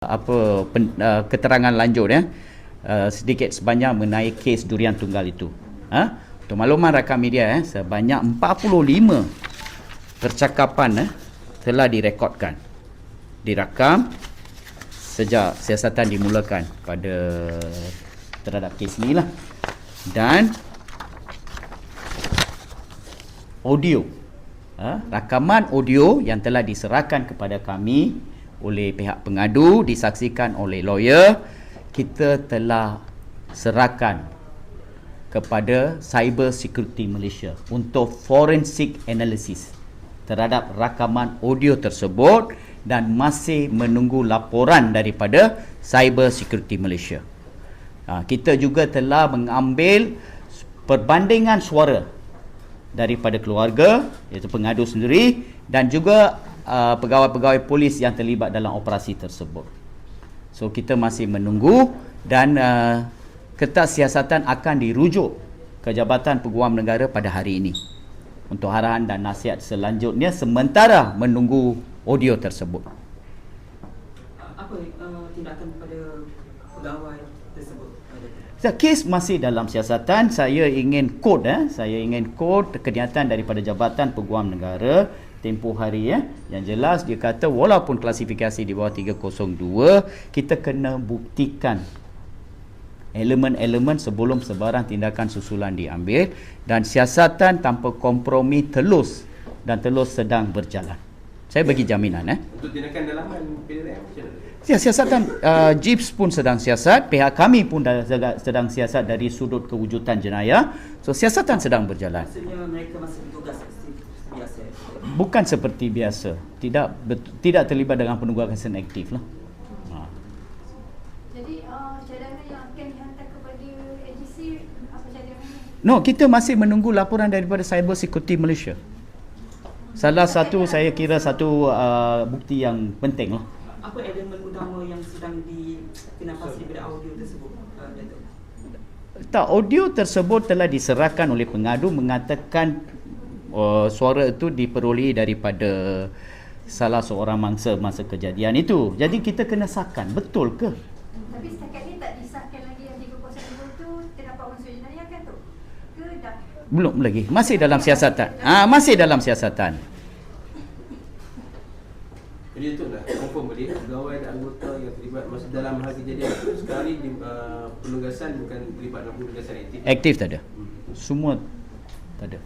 apa pen, uh, keterangan lanjut ya uh, sedikit sebanyak mengenai kes durian tunggal itu. Ha? Untuk makluman rakan media eh sebanyak 45 percakapan eh telah direkodkan. Dirakam sejak siasatan dimulakan pada terhadap kes inilah. Dan audio ha? rakaman audio yang telah diserahkan kepada kami oleh pihak pengadu disaksikan oleh lawyer kita telah serahkan kepada Cyber Security Malaysia untuk forensic analysis terhadap rakaman audio tersebut dan masih menunggu laporan daripada Cyber Security Malaysia. Ha, kita juga telah mengambil perbandingan suara daripada keluarga iaitu pengadu sendiri dan juga uh, pegawai-pegawai polis yang terlibat dalam operasi tersebut. So kita masih menunggu dan uh, kertas siasatan akan dirujuk ke Jabatan Peguam Negara pada hari ini untuk arahan dan nasihat selanjutnya sementara menunggu audio tersebut. apa uh, tindakan kepada pegawai tersebut? Kes masih dalam siasatan. Saya ingin kod eh, saya ingin kod kenyataan daripada Jabatan Peguam Negara tempoh hari ya. Yang jelas dia kata walaupun klasifikasi di bawah 302, kita kena buktikan elemen-elemen sebelum sebarang tindakan susulan diambil dan siasatan tanpa kompromi telus dan telus sedang berjalan. Saya bagi jaminan eh. Untuk tindakan dalaman PDRM macam mana? Ya, siasatan uh, JIPS pun sedang siasat, pihak kami pun dah sedang, sedang siasat dari sudut kewujudan jenayah. So siasatan sedang berjalan. Maksudnya mereka masih bertugas. Bukan seperti biasa. Tidak bet- tidak terlibat dengan penugasan aktif lah. Ha. Jadi uh, cadangan yang akan dihantar kepada AGC apa cadangannya? No, kita masih menunggu laporan daripada Cyber Security Malaysia. Salah satu saya kira satu uh, bukti yang penting lah. Apa elemen utama yang sedang dikenapasi daripada audio tersebut? Uh? Tak, audio tersebut telah diserahkan oleh pengadu mengatakan uh, suara itu diperolehi daripada salah seorang mangsa masa kejadian itu. Jadi kita kena sakan, betul ke? Tapi setakat ni tak disahkan lagi yang 302 tu terdapat unsur jenayah kan tu? Ke dah? Belum lagi. Masih dalam siasatan. Ah, masih dalam siasatan. Jadi itu lah confirm balik pegawai dan anggota yang terlibat masa dalam hal kejadian itu sekali di uh, penugasan bukan terlibat dalam penugasan aktif. Aktif tak ada. Semua tak ada.